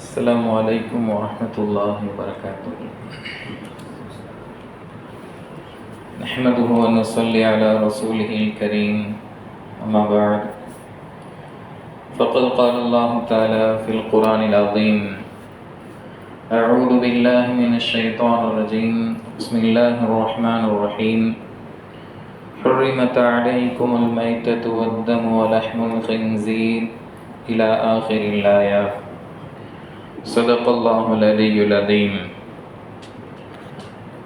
السلام عليكم ورحمة الله وبركاته. نحمده ونصلي على رسوله الكريم. أما بعد فقد قال الله تعالى في القرآن العظيم أعوذ بالله من الشيطان الرجيم. بسم الله الرحمن الرحيم. حرمت عليكم الميتة والدم ولحم الخنزير إلى آخر الآية. صدق الله العلي العظيم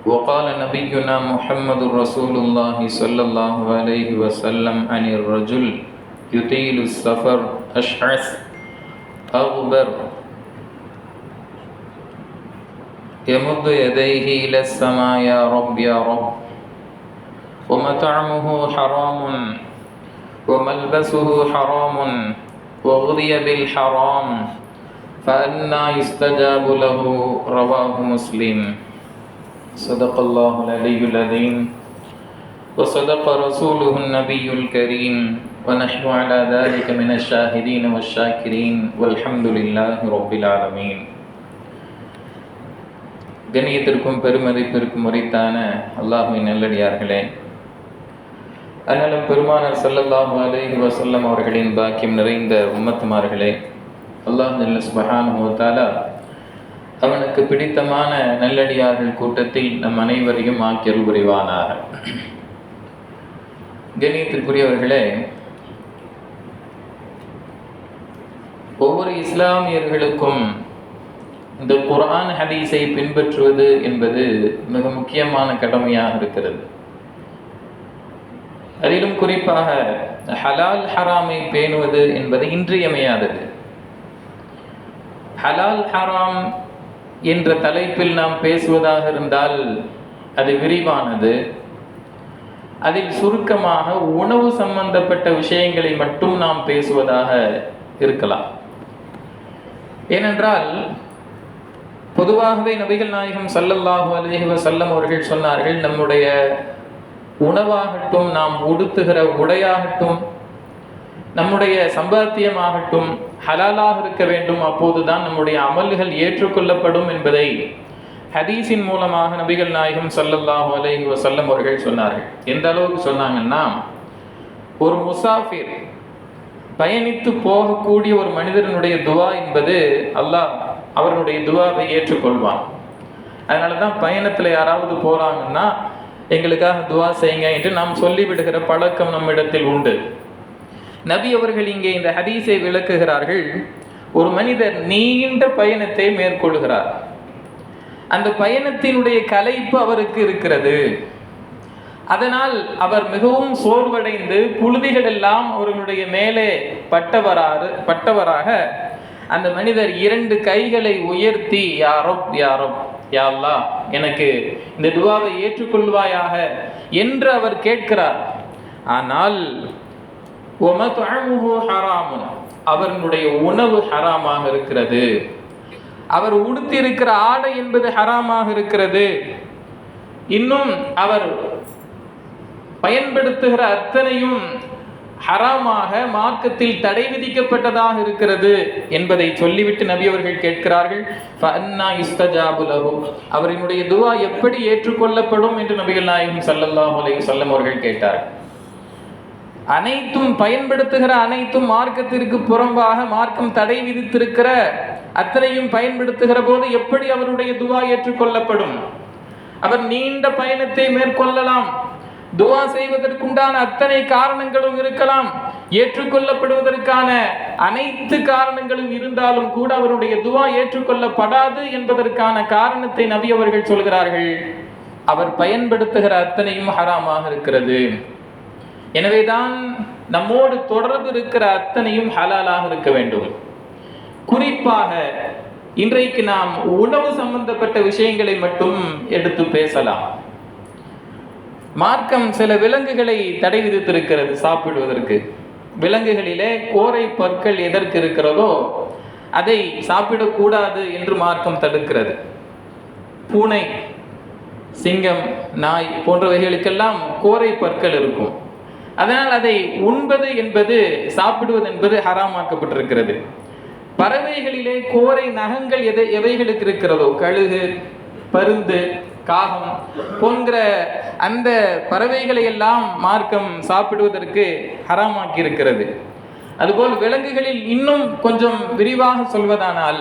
وقال نبينا محمد رسول الله صلى الله عليه وسلم عن الرجل يطيل السفر أشعث أغبر يمد يديه إلى السماء يا رب يا رب ومطعمه حرام وملبسه حرام وغذي بالحرام فأنا يستجاب له رواه مسلم صدق الله العلي العظيم وصدق رسوله النبي الكريم ونحن على ذلك من الشاهدين والشاكرين والحمد لله رب العالمين கண்ணியத்திற்கும் பெருமதிப்பிற்கும் உரித்தான அல்லாஹுவின் நல்லடியார்களே அண்ணலும் பெருமானார் ஸல்லல்லாஹு அலைஹி வஸல்லம் அவர்களின் பாக்கியம் நிறைந்த உம்மத்துமார்களே அல்லாஹ் ஜல்ல மோத்தாலா அவனுக்கு பிடித்தமான நல்லடியார்கள் கூட்டத்தில் நம் அனைவரையும் ஆக்கியல் புரிவானாக கணியத்திற்குரியவர்களே ஒவ்வொரு இஸ்லாமியர்களுக்கும் இந்த குரான் ஹதீஸை பின்பற்றுவது என்பது மிக முக்கியமான கடமையாக இருக்கிறது. அதிலும் குறிப்பாக ஹலால் ஹராமை பேணுவது என்பது இன்றியமையாதது. ஹலால் ஹராம் என்ற தலைப்பில் நாம் பேசுவதாக இருந்தால் அது விரிவானது. அதில் சுருக்கமாக உணவு சம்பந்தப்பட்ட விஷயங்களை மட்டும் நாம் பேசுவதாக இருக்கலாம். ஏனென்றால் பொதுவாகவே நபிகள் நாயகம் சல்லல்லாஹு அலேஹி வசல்லம் அவர்கள் சொன்னார்கள் நம்முடைய உணவாகட்டும் நாம் உடுத்துகிற உடையாகட்டும் நம்முடைய சம்பாத்தியமாகட்டும் ஹலாலாக இருக்க வேண்டும். அப்போதுதான் நம்முடைய அமல்கள் ஏற்றுக்கொள்ளப்படும் என்பதை ஹதீஸின் மூலமாக நபிகள் நாயகம் சல்லல்லாஹு அலைஹி வசல்லம் அவர்கள் சொன்னார்கள். எந்த அளவுக்கு சொன்னாங்கன்னா ஒரு முசாஃபிர் பயணித்து போகக்கூடிய ஒரு மனிதனுடைய துவா என்பது அல்லாஹ் அவர்களுடைய துவாவை ஏற்றுக்கொள்வான். அதனால தான் பயணத்தில் யாராவது போகிறாங்கன்னா எங்களுக்காக துவா செய்யுங்க என்று நாம் சொல்லிவிடுகிற பழக்கம் நம்மிடத்தில் உண்டு. நபி அவர்கள் இங்கே இந்த ஹதீஸை விளக்குகிறார்கள். ஒரு மனிதர் நீண்ட பயணத்தை மேற்கொள்கிறார். அந்த பயணத்தினுடைய கலைப்பு அவருக்கு இருக்கிறது. அதனால் அவர் மிகவும் சோர்வடைந்து புழுதிகள் எல்லாம் அவர்களுடைய மேலே பட்டவராறு பட்டவராக அந்த மனிதர் இரண்டு கைகளை உயர்த்தி யாரோ யாரோ யாழ்லா எனக்கு இந்த துவாவை ஏற்றுக்கொள்வாயாக என்று அவர் கேட்கிறார். ஆனால் ஹராமுன் அவர்களுடைய உணவு ஹராமாக இருக்கிறது. அவர் உடுத்தியிருக்கிற ஆடை என்பது ஹராமாக இருக்கிறது. இன்னும் அவர் பயன்படுத்துகிற அத்தனையும் ஹராமாக மார்க்கத்தில் தடை விதிக்கப்பட்டதாக இருக்கிறது என்பதை சொல்லிவிட்டு நபி அவர்கள் கேட்கிறார்கள். அவரினுடைய துவா எப்படி ஏற்றுக்கொள்ளப்படும் என்று நபிகள் நாயகம் சல்லல்லாஹ் அலையும் வஸல்லம் அவர்கள் கேட்டார்கள். அனைத்தும் பயன்படுத்துகிற அனைத்தும் மார்க்கத்திற்கு புறம்பாக மார்க்கம் தடை விதித்திருக்கிற அத்தனையும் பயன்படுத்துகிற போது எப்படி அவருடைய துவா ஏற்றுக்கொள்ளப்படும்? அவர் நீண்ட பயணத்தை மேற்கொள்ளலாம். துவா செய்வதற்குண்டான அத்தனை காரணங்களும் இருக்கலாம். ஏற்றுக்கொள்ளப்படுவதற்கான அனைத்து காரணங்களும் இருந்தாலும் கூட அவருடைய துவா ஏற்றுக்கொள்ளப்படாது என்பதற்கான காரணத்தை நபி அவர்கள் சொல்கிறார்கள். அவர் பயன்படுத்துகிற அத்தனையும் ஹராமாக இருக்கிறது. எனவேதான் நம்மோடு தொடர்பு இருக்கிற அத்தனையும் ஹலாலாக இருக்க வேண்டும். குறிப்பாக இன்றைக்கு நாம் உணவு சம்பந்தப்பட்ட விஷயங்களை மட்டும் எடுத்து பேசலாம். மார்க்கம் சில விலங்குகளை தடை விதித்திருக்கிறது சாப்பிடுவதற்கு. விலங்குகளிலே கோரை பற்கள் எதற்கு இருக்கிறதோ அதை சாப்பிடக்கூடாது என்று மார்க்கம் தடுக்கிறது. பூனை சிங்கம் நாய் போன்றவைகளுக்கெல்லாம் கோரை பற்கள் இருக்கும். அதனால் அதை உண்பது என்பது சாப்பிடுவது என்பது ஹராமாக்கப்பட்டிருக்கிறது. பறவைகளிலே கோரை நகங்கள் எதை எவைகளுக்கு இருக்கிறதோ கழுகு பருந்து காகம் போன்ற அந்த பறவைகளை எல்லாம் மார்க்கம் சாப்பிடுவதற்கு ஹராமாக்கி இருக்கிறது அதுபோல் விலங்குகளில் இன்னும் கொஞ்சம் விரிவாக சொல்வதானால்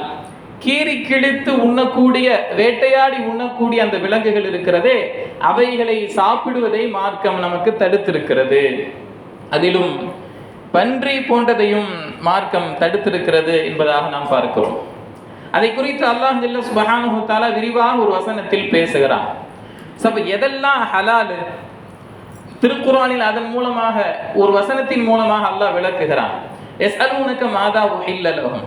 கீறி கிழித்து உண்ணக்கூடிய வேட்டையாடி உண்ணக்கூடிய அந்த விலங்குகள் இருக்கிறதே அவைகளை சாப்பிடுவதை மார்க்கம் நமக்கு தடுத்திருக்கிறது. அதிலும் பன்றி போன்றதையும் மார்க்கம் தடுத்திருக்கிறது என்பதாக நாம் பார்க்கிறோம். அதை குறித்து அல்லாஹ் ஜல்ல சுபஹானஹு விரிவாக ஒரு வசனத்தில் பேசுகிறான். சப்ப எதெல்லாம் ஹலாலு? திருக்குறானில் அதன் மூலமாக ஒரு வசனத்தின் மூலமாக அல்லாஹ் விளக்குகிறான். எஸ் அல் உனக்கு மாதா இல்லலகும்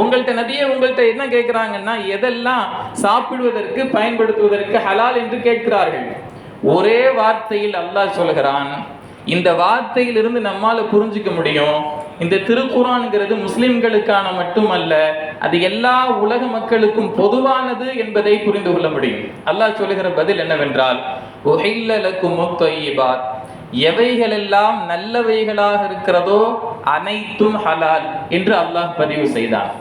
உங்கள்கிட்ட நபியே உங்கள்கிட்ட என்ன கேட்குறாங்கன்னா எதெல்லாம் சாப்பிடுவதற்கு பயன்படுத்துவதற்கு ஹலால் என்று கேட்கிறார்கள். ஒரே வார்த்தையில் அல்லாஹ் சொல்கிறான் இந்த வார்த்தையிலிருந்து நம்மால புரிஞ்சுக்க முடியும். இந்த திருக்குறான்ங்கிறது முஸ்லிம்களுக்கான மட்டுமல்ல அது எல்லா உலக மக்களுக்கும் பொதுவானது என்பதை புரிந்து கொள்ள முடியும். அல்லாஹ் சொல்லுகிற பதில் என்னவென்றால் உஹில்லலக்கும் முத்தொய்யிபாத் எவைகளெல்லாம் நல்லவைகளாக இருக்கிறதோ அனைத்தும் ஹலால் என்று அல்லாஹ் பதிவு செய்தான்.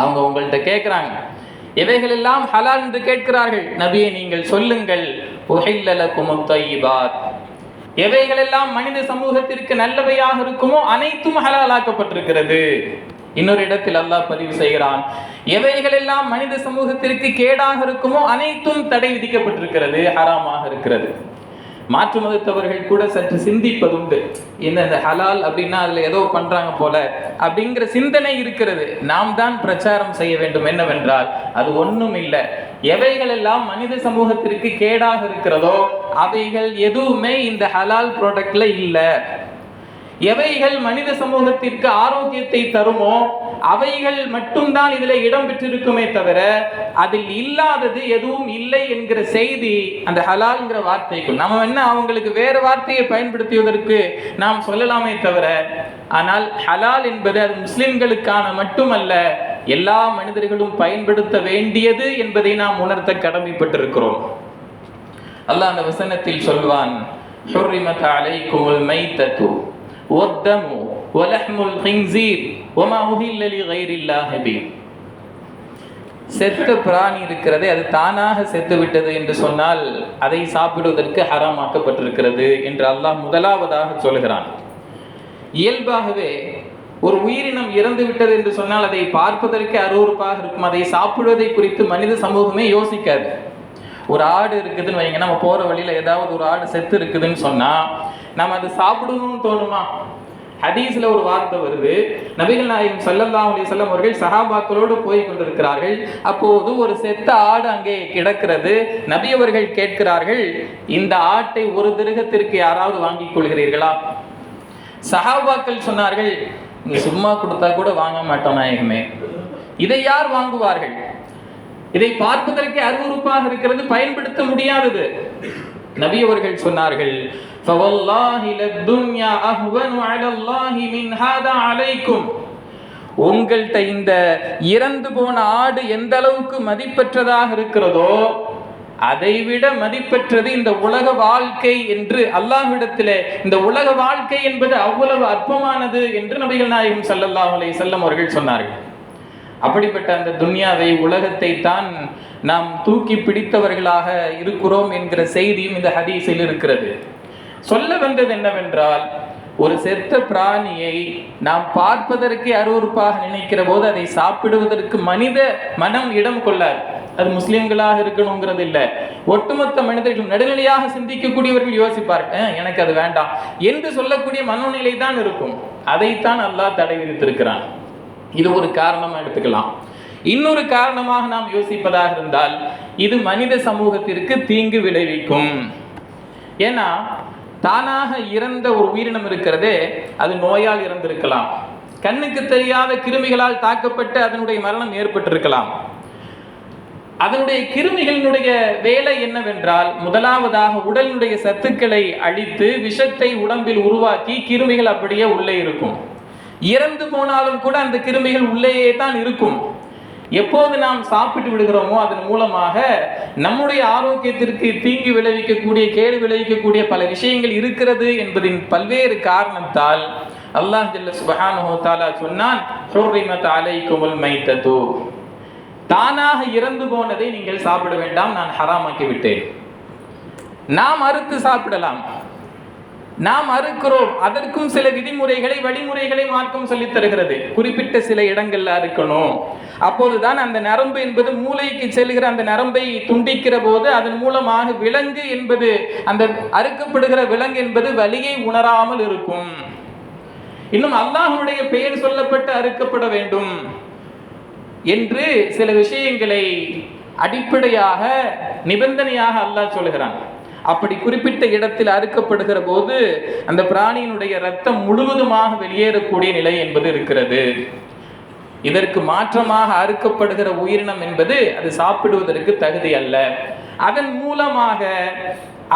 அவங்க உங்கள்கிட்ட கேட்குறாங்க எவைகளெல்லாம் ஹலால் என்று கேட்கிறார்கள். நபியை நீங்கள் சொல்லுங்கள். உஹில்லலக்கும் முத்தொய்யிபாத் எவைகளெல்லாம் மனித சமூகத்திற்கு நல்லவையாக இருக்குமோ அனைத்தும் ஹலாலாக்கப்பட்டிருக்கிறது. இன்னொரு இடத்தில் அல்லாஹ் பதிவு செய்கிறான். எவைகளெல்லாம் மனித சமூகத்திற்கு கேடாக இருக்குமோ அனைத்தும் தடை விதிக்கப்பட்டிருக்கிறது ஹராமாக இருக்கிறது. மாற்று மதத்தவர்கள் கூட சற்று சிந்திப்பதுண்டு. இந்த இந்த ஹலால் அப்படின்னா அதில் ஏதோ பண்றாங்க போல. அப்படிங்கிற சிந்தனை இருக்கிறது. நாம் தான் பிரச்சாரம் செய்ய வேண்டும். என்னவென்றால் அது ஒண்ணும் இல்லை. எவைகள் எல்லாம் மனித சமூகத்திற்கு கேடாக இருக்கிறதோ அவைகள் எதுவுமே இந்த ஹலால் ப்ராடக்ட்ல இல்லை. எவைகள் மனித சமூகத்திற்கு ஆரோக்கியத்தை தருமோ அவைகள் மட்டும்தான் இதில் இடம் பெற்றிருக்குமே தவிர அதில் இல்லாதது எதுவும் இல்லை என்கிற செய்தி அந்த ஹலால்ங்கிற வார்த்தைக்குள் நம்ம என்ன அவங்களுக்கு வேற வார்த்தையை பயன்படுத்துவதற்கு நாம் சொல்லலாமே தவிர ஆனால் ஹலால் என்பது அது முஸ்லிம்களுக்கான மட்டுமல்ல எல்லா மனிதர்களும் பயன்படுத்த வேண்டியது என்பதை நாம் உணர்த்த கடமைப்பட்டிருக்கிறோம் அல்லாஹ் அந்த வசனத்தில் சொல்வான் حرمت عليكم الميتة والدم ولحم الخنزير ஒமா உஹில்லி கைரில்லாஹபி செத்த பிராணி இருக்கிறதே அது தானாக செத்து விட்டது என்று சொன்னால் அதை சாப்பிடுவதற்கு ஹராமாக்கப்பட்டிருக்கிறது என்று அல்லாஹ் முதலாவதாக சொல்கிறான் இயல்பாகவே ஒரு உயிரினம் இறந்து விட்டது என்று சொன்னால் அதை பார்ப்பதற்கே அருவறுப்பாக இருக்கும். அதை சாப்பிடுவதை குறித்து மனித சமூகமே யோசிக்காது. ஒரு ஆடு இருக்குதுன்னு வைங்க நம்ம போற வழியில ஏதாவது ஒரு ஆடு செத்து இருக்குதுன்னு சொன்னா நம்ம அது சாப்பிடணும்னு தோணுமா? ஹதீஸ்ல ஒரு வார்த்தை வருது. நபிகள் நாயகம் ஸல்லல்லாஹு அலி சொல்லம் அவர்கள் சஹாபாக்களோடு போய் கொண்டிருக்கிறார்கள். அப்போது ஒரு செத்த ஆடு அங்கே கிடக்கிறது. நபி அவர்கள் கேட்கிறார்கள் இந்த ஆட்டை ஒரு திருகத்திற்கு யாராவது வாங்கிக் கொள்கிறீர்களா? சஹாபாக்கள் சொன்னார்கள் நீங்க சும்மா கொடுத்தா கூட வாங்க மாட்டோம் நாயகமே. இதை யார் வாங்குவார்கள்? இதை பார்ப்பதற்கு அருவருப்பாக இருக்கிறது பயன்படுத்த முடியாதது. நபி அவர்கள் சொன்னார்கள் فَوَاللَّهِ لَلدُّنْيَا أَهْوَنُ عَلَى اللَّهِ مِنْ هَذَا عَلَيْكُمْ உங்கள்கிட்ட இந்த இறந்து போன ஆடு எந்த அளவுக்கு மதிப்பற்றதாக இருக்கிறதோ அதைவிட மதிப்பற்றது இந்த உலக வாழ்க்கை என்று அல்லாஹ்விடத்திலே இந்த உலக வாழ்க்கை என்பது அவ்வளவு அற்பமானது என்று நபிகள் நாயகம் ஸல்லல்லாஹு அலைஹி வஸல்லம் அவர்கள் சொன்னார்கள் அப்படிப்பட்ட அந்த துன்யாவை உலகத்தை தான் நாம் தூக்கி பிடித்தவர்களாக இருக்கிறோம் என்கிற செய்தியும் இந்த ஹதீஸில் இருக்கிறது சொல்ல வந்தது என்னவென்றால் ஒரு செத்த பிராணியை நாம் பார்ப்பதற்கு அருவருப்பாக நினைக்கிற போது அதை சாப்பிடுவதற்கு மனித மனம் இடம் கொள்ளாது. அது முஸ்லிம்களாக இருக்கணுங்கிறது இல்லை. ஒட்டுமொத்த மனிதர்கள் நடுநிலையாக சிந்திக்கக்கூடியவர்கள் யோசிப்பார்கள் எனக்கு அது வேண்டாம் என்று சொல்லக்கூடிய மனோநிலை தான் இருக்கும். அதைத்தான் அல்லாஹ் தடை விதித்திருக்கிறான். இது ஒரு காரணமாக எடுத்துக்கலாம். இன்னொரு காரணமாக நாம் யோசிப்பதாக இருந்தால் இது மனித சமூகத்திற்கு தீங்கு விளைவிக்கும். ஏன்னா தானாக இறந்த ஒரு உயிரினம் இருக்கிறதே அது நோயால் இறந்திருக்கலாம். கண்ணுக்கு தெரியாத கிருமிகளால் தாக்கப்பட்டு அதனுடைய மரணம் ஏற்பட்டிருக்கலாம். அதனுடைய கிருமிகளினுடைய வேலை என்னவென்றால் முதலாவதாக உடலினுடைய சத்துக்களை அழித்து விஷத்தை உடம்பில் உருவாக்கி கிருமிகள் அப்படியே உள்ளே இருக்கும். இறந்து போனாலும் கூட அந்த கிருமிகள் உள்ளேயே தான் இருக்கும். எப்போது நாம் சாப்பிட்டு விடுகிறோமோ அதன் மூலமாக நம்முடைய ஆரோக்கியத்திற்கு தீங்கு விளைவிக்கக்கூடிய கேடு விளைவிக்கக்கூடிய பல விஷயங்கள் இருக்கிறது என்பதின் பல்வேறு காரணத்தால் அல்லாஹ் ஜல்ல சுபஹானஹு தஆலா சொன்னான் ஹுர்ரிமத் அலைக்குமுல் மைத்தது. தானாக இறந்து போனதை நீங்கள் சாப்பிட வேண்டாம் நான் ஹராமாக்கி விட்டேன். நாம் அறுத்து சாப்பிடலாம். நாம் அறுக்கிறோம். அதற்கும் சில விதிமுறைகளை வழிமுறைகளை மார்க்கம் சொல்லித் தருகிறது. குறிப்பிட்ட சில இடங்கள்ல அறுக்கணும். அப்போதுதான் அந்த நரம்பு என்பது மூளைக்கு செல்கிற அந்த நரம்பை துண்டிக்கிற போது அதன் மூலமாக விலங்கு என்பது அந்த அறுக்கப்படுகிற விலங்கு என்பது வலியை உணராமல் இருக்கும். இன்னும் அல்லாஹனுடைய பெயர் சொல்லப்பட்டு அறுக்கப்பட வேண்டும் என்று சில விஷயங்களை அடிப்படையாக நிபந்தனையாக அல்லாஹ் சொல்கிறான். அப்படி குறிப்பிட்ட இடத்தில் அறுக்கப்படுகிற போது அந்த பிராணியினுடைய ரத்தம் முழுவதுமாக வெளியேறக்கூடிய நிலை என்பது இருக்கிறது. இதற்கு மாற்றமாக அறுக்கப்படுகிற உயிரினம் என்பது அது சாப்பிடுவதற்கு தகுதி அல்ல. அதன் மூலமாக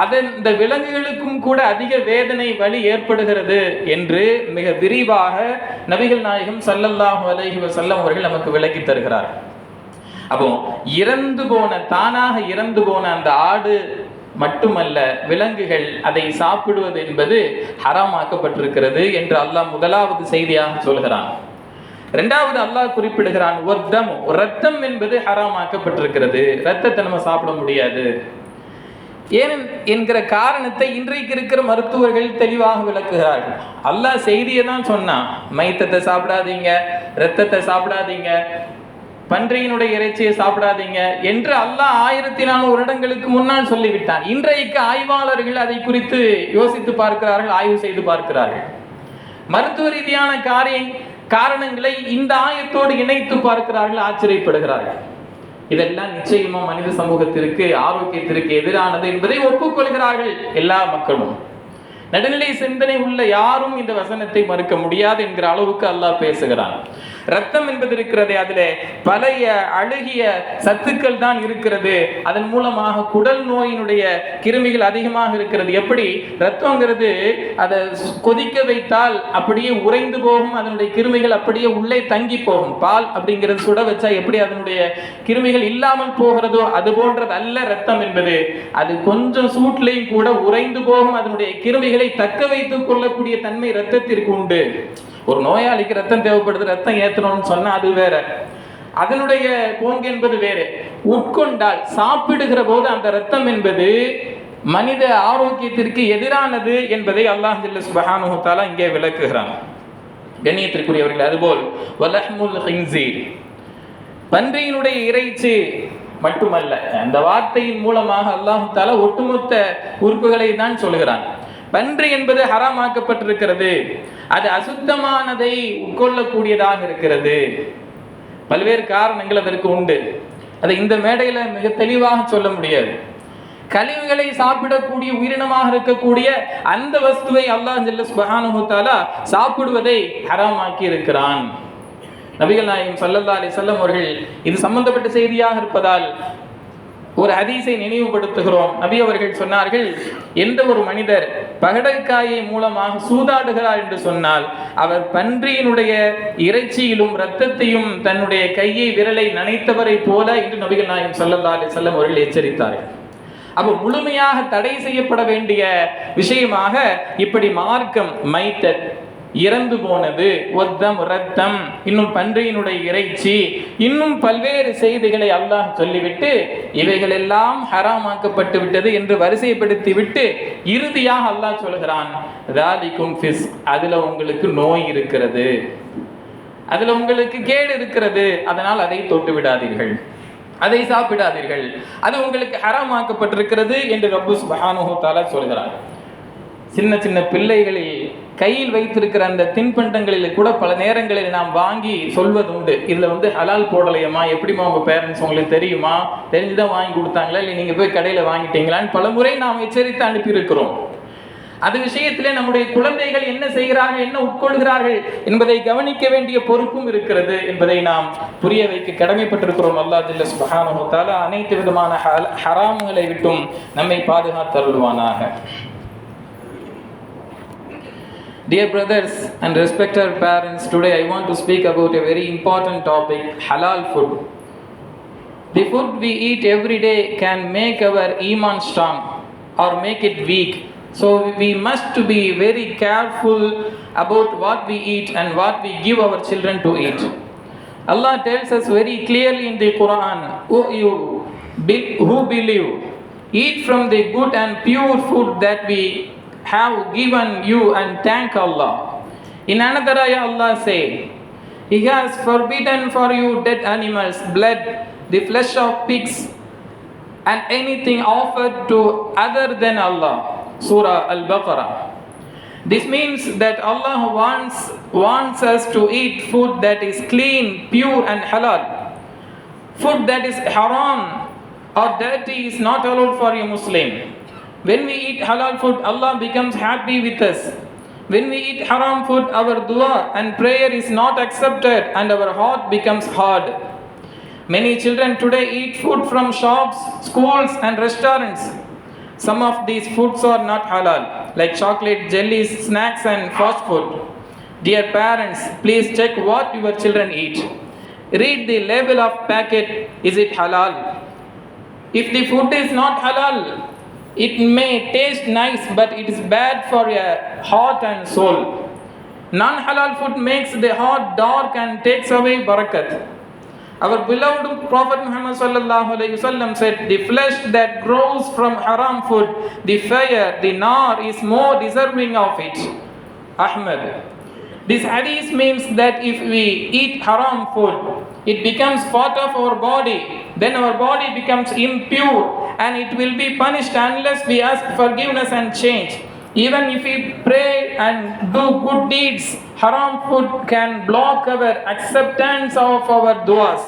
அதன் இந்த விலங்குகளுக்கும் கூட அதிக வேதனை வலி ஏற்படுகிறது என்று மிக விரிவாக நபிகள் நாயகம் சல்லல்லாஹு அலஹி வசல்லம் அவர்கள் நமக்கு விளக்கி தருகிறார் அப்போ இறந்து போன தானாக இறந்து போன அந்த ஆடு மட்டுமல்ல விலங்குகள் அதை சாப்பிடுவது என்பது ஹராமாக்கப்பட்டிருக்கிறது என்று அல்லாஹ் முதலாவது செய்தியாக சொல்கிறான். இரண்டாவது அல்லாஹ் குறிப்பிடுகிறான் ஒத்தம் ரத்தம் என்பது ஹராமாக்கப்பட்டிருக்கிறது. ரத்தத்தை நம்ம சாப்பிட முடியாது. ஏன் என்கிற காரணத்தை இன்றைக்கு இருக்கிற மருத்துவர்கள் தெளிவாக விளக்குகிறார்கள். அல்லாஹ் செய்தியை தான் சொன்னான் மைத்தத்தை சாப்பிடாதீங்க ரத்தத்தை சாப்பிடாதீங்க பன்றியினுடைய இறைச்சியை சாப்பிடாதீங்க என்று அல்லாஹ் ஆயிரத்தி நானூறு வருடங்களுக்கு முன்னால் சொல்லிவிட்டான். இன்றைக்கு ஆய்வாளர்கள் அதை குறித்து யோசித்து பார்க்கிறார்கள் ஆய்வு செய்து பார்க்கிறார்கள். மருத்துவ ரீதியான காரியம் காரணங்களை இந்த ஆயத்தோடு இணைத்து பார்க்கிறார்கள் ஆச்சரியப்படுகிறார்கள். இதெல்லாம் நிச்சயமா மனித சமூகத்திற்கு ஆரோக்கியத்திற்கு எதிரானது என்பதை ஒப்புக்கொள்கிறார்கள் எல்லா மக்களும். நடுநிலை சிந்தனை உள்ள யாரும் இந்த வசனத்தை மறுக்க முடியாது என்கிற அளவுக்கு அல்லாஹ் பேசுகிறான். ரத்தம் என்பது இருக்கிறது அதுல. பழைய அழுகிய சத்துக்கள் தான் இருக்கிறது. அதன் மூலமாக குடல் நோயினுடைய கிருமிகள் அதிகமாக இருக்கிறது. எப்படி? ரத்தங்கிறது அதை கொதிக்க வைத்தால் அப்படியே உறைந்து போகும். அதனுடைய கிருமிகள் அப்படியே உள்ளே தங்கி போகும். பால் அப்படிங்கிறது சுட வச்சா எப்படி அதனுடைய கிருமிகள் இல்லாமல் போகிறதோ அது போன்றது அல்ல ரத்தம் என்பது. அது கொஞ்சம் சூட்லையும் கூட உறைந்து போகும். அதனுடைய கிருமிகளை தக்க வைத்துக் கொள்ளக்கூடிய தன்மை ரத்தத்திற்கு உண்டு. ஒரு நோயாளிக்கு ரத்தம் தேவைப்படுது ரத்தம் ஏத்தணும்னு சொன்னா அது வேற. அதனுடைய போங்கு என்பது வேறு. உட்கொண்டால் சாப்பிடுகிற போது அந்த ரத்தம் என்பது மனித ஆரோக்கியத்திற்கு எதிரானது என்பதை அல்லாஹ் சுபஹானுத்தாலா இங்கே விளக்குகிறான். கண்ணியத்திற்குரியவர்கள் அதுபோல் வலஹ்முல் ஹின்சீர். பன்றியினுடைய இறைச்சி மட்டுமல்ல அந்த வார்த்தையின் மூலமாக அல்லாஹு தாலா ஒட்டுமொத்த உறுப்புகளை தான் சொல்கிறான் பன்றி என்பது ஹராமாக்கப்பட்டிருக்கிறது. அது அசுத்தமானதை உட்கொள்ளக்கூடியதாக இருக்கிறது. பல்வேறு காரணங்கள் அதற்கு உண்டு. அதை இந்த மேடையில மிக தெளிவாக சொல்ல முடியாது. கழிவுகளை சாப்பிடக்கூடிய உயிரினமாக இருக்கக்கூடிய அந்த வஸ்துவை அல்லாஹ் ஜல்ல சுபஹானஹு சாப்பிடுவதை ஹராமாக்கி இருக்கிறான். நபிகள் நாயகம் சல்லல்லா அலி வஸல்லம் அவர்கள் இது சம்பந்தப்பட்ட செய்தியாக இருப்பதால் ஒரு ஹதீஸை நினைவுபடுத்துகிறோம். நபி அவர்கள் சொன்னார்கள் எந்த ஒரு மனிதர் பகடக்காயை மூலமாக சூதாடுகிறார் என்று சொன்னால் அவர் பன்றியினுடைய இறைச்சியிலும் இரத்தத்தையும் தன்னுடைய கையை விரலை நனைத்தவரை போல என்று நபிகள் நாயகம் ஸல்லல்லாஹு அலைஹி வஸல்லம் அவர்கள் எச்சரித்தார்கள். அப்போ முழுமையாக தடை செய்யப்பட வேண்டிய விஷயமாக இப்படி மார்க்கம் மைத்தர் இறந்து போனது. ஒத்தம் ரத்தம் இன்னும் பன்றியினுடைய இறைச்சி. இன்னும் பல்வேறு செய்திகளை அல்லாஹ் சொல்லிவிட்டு இவைகள் எல்லாம் ஹராமாக்கப்பட்டு விட்டது என்று வரிசைப்படுத்தி விட்டு இறுதியாக அல்லாஹ் சொல்கிறான் ராதிக்கும் ஃபிஸ் அதுல உங்களுக்கு நோய் இருக்கிறது. அதுல உங்களுக்கு கேடு இருக்கிறது. அதனால் அதை தொட்டு விடாதீர்கள். அதை சாப்பிடாதீர்கள். அது உங்களுக்கு ஹராமாக்கப்பட்டிருக்கிறது என்று ரப்பு சுபஹானுஹு தஆலா சொல்கிறார். சின்ன சின்ன பிள்ளைகளை கையில் வைத்திருக்கிற அந்த தின்பண்டங்களில் கூட பல நேரங்களில் நாம் வாங்கி சொல்வது உண்டு இதுல வந்து ஹலால் போடலையம்மா? எப்படிம்மா உங்க பேரண்ட்ஸ் உங்களுக்கு தெரியுமா? தெரிஞ்சுதான் வாங்கி கொடுத்தாங்களா? இல்லை நீங்க போய் கடையில வாங்கிட்டீங்களான்னு பல முறை நாம் எச்சரித்து அனுப்பியிருக்கிறோம். அது விஷயத்திலே நம்முடைய குழந்தைகள் என்ன செய்கிறார்கள் என்ன உட்கொள்கிறார்கள் என்பதை கவனிக்க வேண்டிய பொறுப்பும் இருக்கிறது என்பதை நாம் புரிய வைக்க கடமைப்பட்டிருக்கிறோம். அல்லா தில்ல சுப்ஹானஹு அனைத்து விதமான ஹல- ஹராம்களை விட்டும் நம்மை பாதுகாத்தருள்வானாக Dear brothers and respected parents, today I want to speak about a very important topic halal food. The food we eat every day can make our iman strong or make it weak. So we must be very careful about what we eat and what we give our children to eat. Allah tells us very clearly in the Quran, you who believe, eat from the good and pure food that we have given you and thank Allah. In another ayah, Allah say, He has forbidden for you dead animals, blood, the flesh of pigs, and anything offered to other than Allah. Surah Al Baqarah. This means that Allah wants, wants us to eat food that is clean, pure, and halal. Food that is haram or dirty is not allowed for a Muslim. When we eat halal food, Allah becomes happy with us. When we eat haram food, our dua and prayer is not accepted and our heart becomes hard. Many children today eat food from shops, schools, and restaurants. Some of these foods are not halal, like chocolate, jellies, snacks, and fast food. Dear parents, please check what your children eat. Read the label of packet. Is it halal? If the food is not halal, it may taste nice, but it is bad for your heart and soul. Non halal food makes the heart dark and takes away barakat. Our beloved Prophet Muhammad said, The flesh that grows from haram food, the fire, the nar is more deserving of it. Ahmed. This hadith means that if we eat haram food, it becomes part of our body, then our body becomes impure and it will be punished unless we ask forgiveness and change. Even if we pray and do good deeds, haram food can block our acceptance of our duas.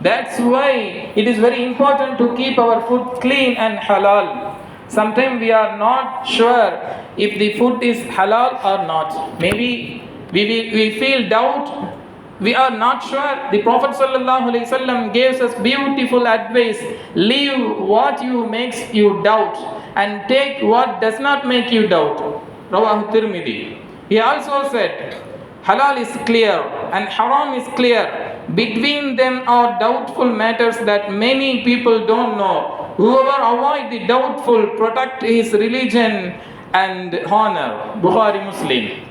That's why it is very important to keep our food clean and halal. Sometimes we are not sure if the food is halal or not. Maybe we, we, we feel doubt we are not sure. The Prophet ﷺ gives us beautiful advice. Leave what you makes you doubt and take what does not make you doubt. Rawahu Tirmidhi. He also said, Halal is clear and haram is clear. Between them are doubtful matters that many people don't know. Whoever avoid the doubtful protect his religion and honor. Bukhari Muslim.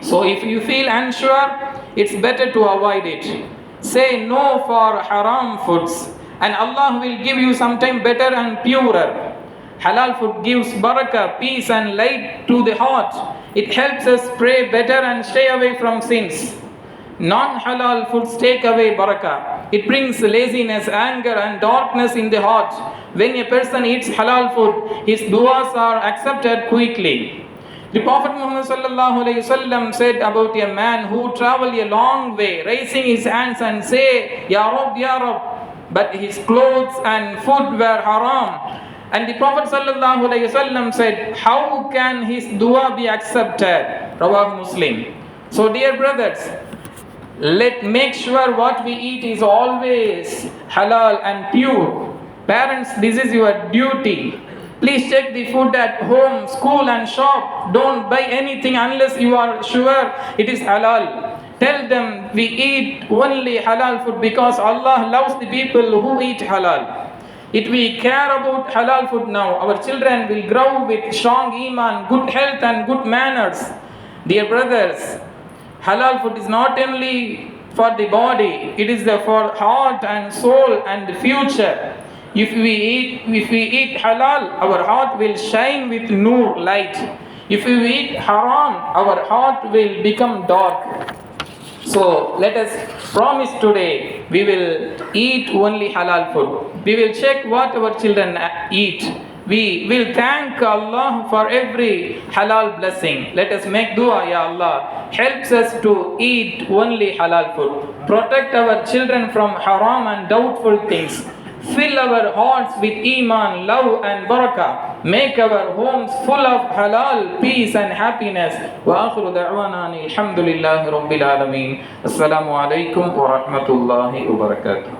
So if you feel unsure, it's better to avoid it. Say no for haram foods, and Allah will give you sometime better and purer. Halal food gives barakah, peace, and light to the heart. It helps us pray better and stay away from sins. Non halal foods take away barakah. It brings laziness, anger, and darkness in the heart. When a person eats halal food, his duas are accepted quickly. The Prophet Muhammad said about a man who traveled a long way, raising his hands and say, Ya Rab, Ya Rab, but his clothes and food were haram. And the Prophet said, How can his dua be accepted? Rawah Muslim. So, dear brothers, let make sure what we eat is always halal and pure. Parents, this is your duty. Please check the food at home, school, and shop. Don't buy anything unless you are sure it is halal. Tell them we eat only halal food because Allah loves the people who eat halal. If we care about halal food now, our children will grow with strong iman, good health, and good manners. Dear brothers, halal food is not only for the body, it is for heart and soul and the future. If we eat, if we eat halal, our heart will shine with nur light. If we eat haram, our heart will become dark. So let us promise today we will eat only halal food. We will check what our children eat. We will thank Allah for every halal blessing. Let us make dua, Ya Allah. Helps us to eat only halal food. Protect our children from haram and doubtful things. Fill our hearts with iman, love and barakah. Make our homes full of halal, peace and happiness. وآخر دعوانا الحمد لله رب العالمين. السلام عليكم ورحمة الله وبركاته.